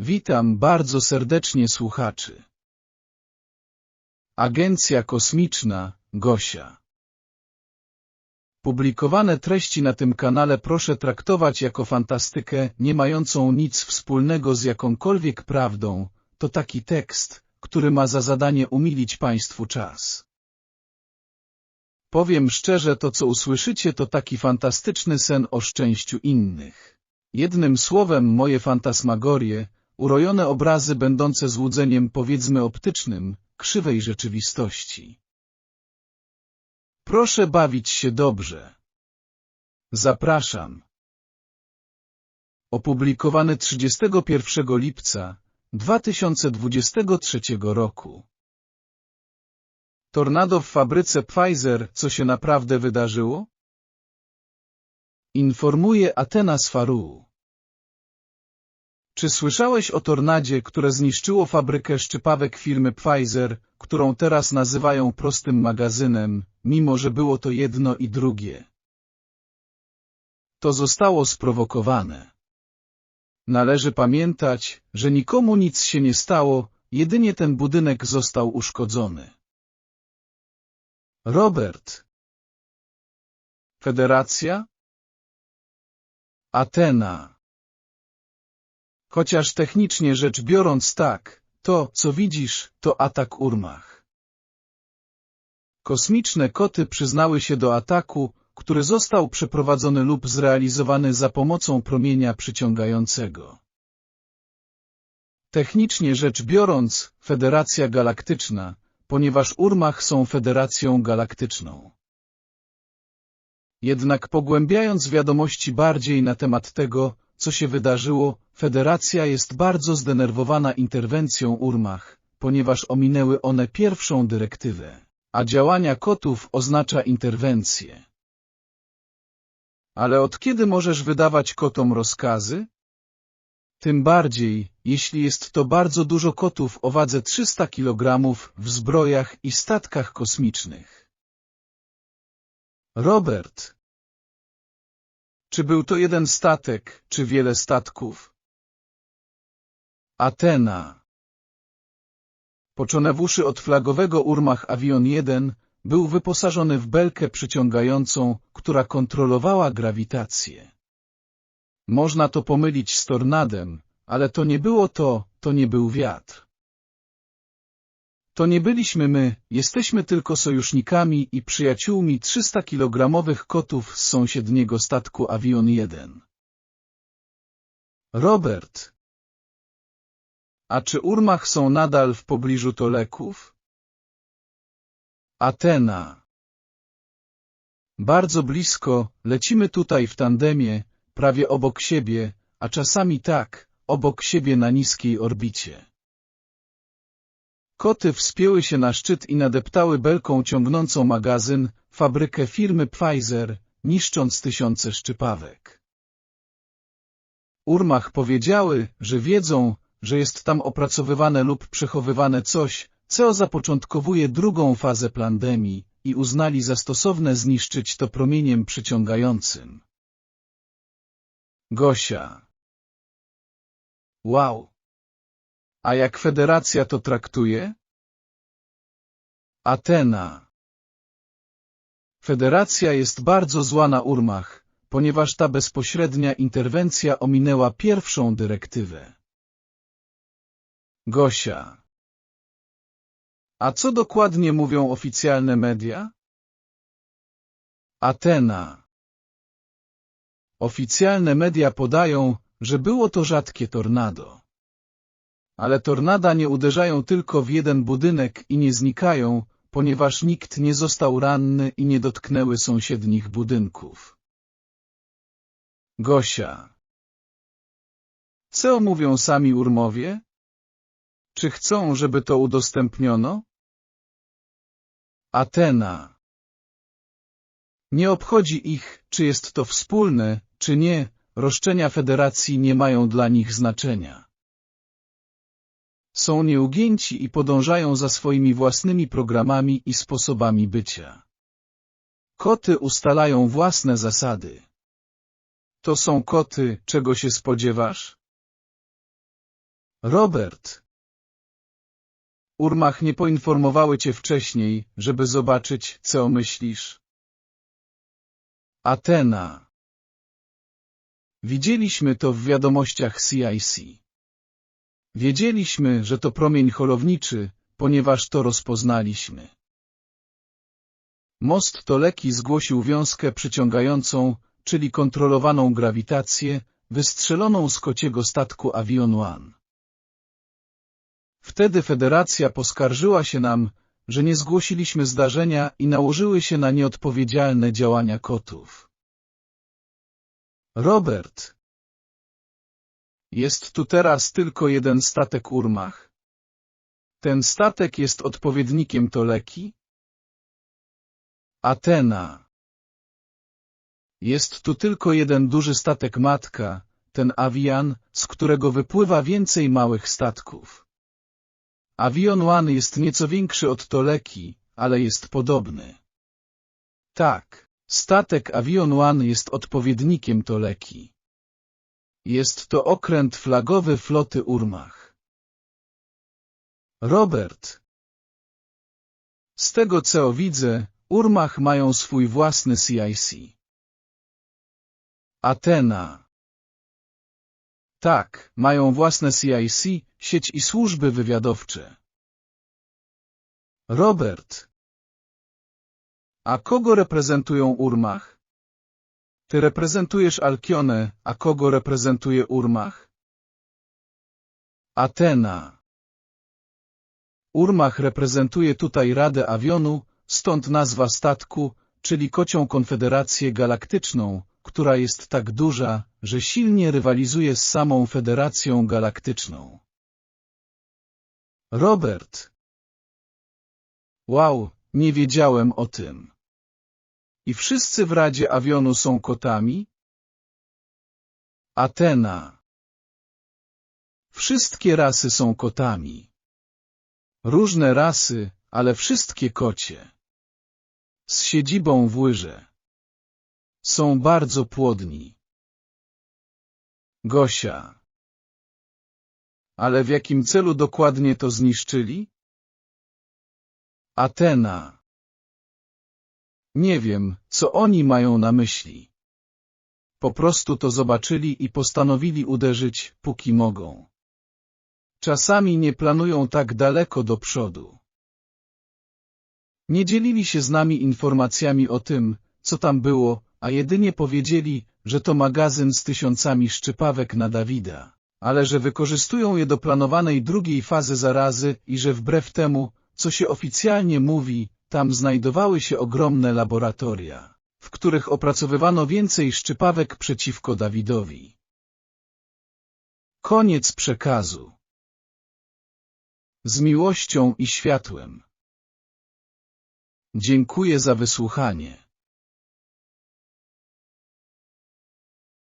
Witam bardzo serdecznie słuchaczy. Agencja Kosmiczna Gosia. Publikowane treści na tym kanale proszę traktować jako fantastykę, nie mającą nic wspólnego z jakąkolwiek prawdą. To taki tekst, który ma za zadanie umilić Państwu czas. Powiem szczerze, to co usłyszycie to taki fantastyczny sen o szczęściu innych. Jednym słowem moje fantasmagorie, urojone obrazy będące złudzeniem powiedzmy optycznym, krzywej rzeczywistości. Proszę bawić się dobrze. Zapraszam. Opublikowany 31 lipca 2023 roku. Tornado w fabryce Pfizer, co się naprawdę wydarzyło? Informuje Atenas Faru. Czy słyszałeś o tornadzie, które zniszczyło fabrykę szczypawek firmy Pfizer, którą teraz nazywają prostym magazynem, mimo że było to jedno i drugie? To zostało sprowokowane. Należy pamiętać, że nikomu nic się nie stało, jedynie ten budynek został uszkodzony. Robert. Federacja? Atena. Chociaż technicznie rzecz biorąc tak, to, co widzisz, to atak Urmach. Kosmiczne koty przyznały się do ataku, który został przeprowadzony lub zrealizowany za pomocą promienia przyciągającego. Technicznie rzecz biorąc, Federacja Galaktyczna, ponieważ Urmach są Federacją Galaktyczną. Jednak pogłębiając wiadomości bardziej na temat tego, co się wydarzyło, Federacja jest bardzo zdenerwowana interwencją Urmach, ponieważ ominęły one pierwszą dyrektywę, a działania kotów oznacza interwencję. Ale od kiedy możesz wydawać kotom rozkazy? Tym bardziej, jeśli jest to bardzo dużo kotów o wadze 300 kg w zbrojach i statkach kosmicznych. Robert. Czy był to jeden statek, czy wiele statków? Atena. Poczonewuszy od flagowego Urmach Avion 1, był wyposażony w belkę przyciągającą, która kontrolowała grawitację. Można to pomylić z tornadem, ale to nie było to, to nie był wiatr. To nie byliśmy my, jesteśmy tylko sojusznikami i przyjaciółmi 300-kilogramowych kotów z sąsiedniego statku Avion 1. Robert. A czy Urmach są nadal w pobliżu Toleków? Atena. Bardzo blisko, lecimy tutaj w tandemie, prawie obok siebie, a czasami tak, obok siebie na niskiej orbicie. Koty wspięły się na szczyt i nadeptały belką ciągnącą magazyn, fabrykę firmy Pfizer, niszcząc tysiące szczypawek. Urmach powiedziały, że wiedzą, że jest tam opracowywane lub przechowywane coś, co zapoczątkowuje drugą fazę pandemii i uznali za stosowne zniszczyć to promieniem przyciągającym. Gosia Wow! A jak federacja to traktuje? Atena Federacja jest bardzo zła na Urmach, ponieważ ta bezpośrednia interwencja ominęła pierwszą dyrektywę. Gosia A co dokładnie mówią oficjalne media? Atena Oficjalne media podają, że było to rzadkie tornado. Ale tornada nie uderzają tylko w jeden budynek i nie znikają, ponieważ nikt nie został ranny i nie dotknęły sąsiednich budynków. Gosia Co mówią sami Urmowie? Czy chcą, żeby to udostępniono? Atena Nie obchodzi ich, czy jest to wspólne, czy nie, roszczenia federacji nie mają dla nich znaczenia. Są nieugięci i podążają za swoimi własnymi programami i sposobami bycia. Koty ustalają własne zasady. To są koty, czego się spodziewasz? Robert. Urmach nie poinformowały cię wcześniej, żeby zobaczyć, co myślisz. Atena. Widzieliśmy to w wiadomościach CIC. Wiedzieliśmy, że to promień holowniczy, ponieważ to rozpoznaliśmy. Most Toleki zgłosił wiązkę przyciągającą, czyli kontrolowaną grawitację, wystrzeloną z kociego statku Avion One. Wtedy Federacja poskarżyła się nam, że nie zgłosiliśmy zdarzenia i nałożyły się na nieodpowiedzialne działania kotów. Robert. Jest tu teraz tylko jeden statek Urmach. Ten statek jest odpowiednikiem Toleki? Atena. Jest tu tylko jeden duży statek matka, ten Avian, z którego wypływa więcej małych statków. Avion One jest nieco większy od Toleki, ale jest podobny. Tak, statek Avion One jest odpowiednikiem Toleki. Jest to okręt flagowy floty Urmach. Robert. Z tego co widzę, Urmach mają swój własny CIC. Atena. Tak, mają własne CIC, sieć i służby wywiadowcze. Robert. A kogo reprezentują Urmach? Ty reprezentujesz Alkionę, a kogo reprezentuje Urmach? Atena. Urmach reprezentuje tutaj Radę Awionu, stąd nazwa statku, czyli kocią konfederację galaktyczną, która jest tak duża, że silnie rywalizuje z samą Federacją Galaktyczną. Robert. Wow, nie wiedziałem o tym. I wszyscy w Radzie Awionu są kotami? Atena. Wszystkie rasy są kotami. Różne rasy, ale wszystkie kocie. Z siedzibą w Łyże. Są bardzo płodni. Gosia. Ale w jakim celu dokładnie to zniszczyli? Atena. Nie wiem, co oni mają na myśli. Po prostu to zobaczyli i postanowili uderzyć, póki mogą. Czasami nie planują tak daleko do przodu. Nie dzielili się z nami informacjami o tym, co tam było, a jedynie powiedzieli, że to magazyn z tysiącami szczypawek na Dawida, ale że wykorzystują je do planowanej drugiej fazy zarazy i że wbrew temu, co się oficjalnie mówi, tam znajdowały się ogromne laboratoria, w których opracowywano więcej szczypawek przeciwko Dawidowi. Koniec przekazu. Z miłością i światłem. Dziękuję za wysłuchanie.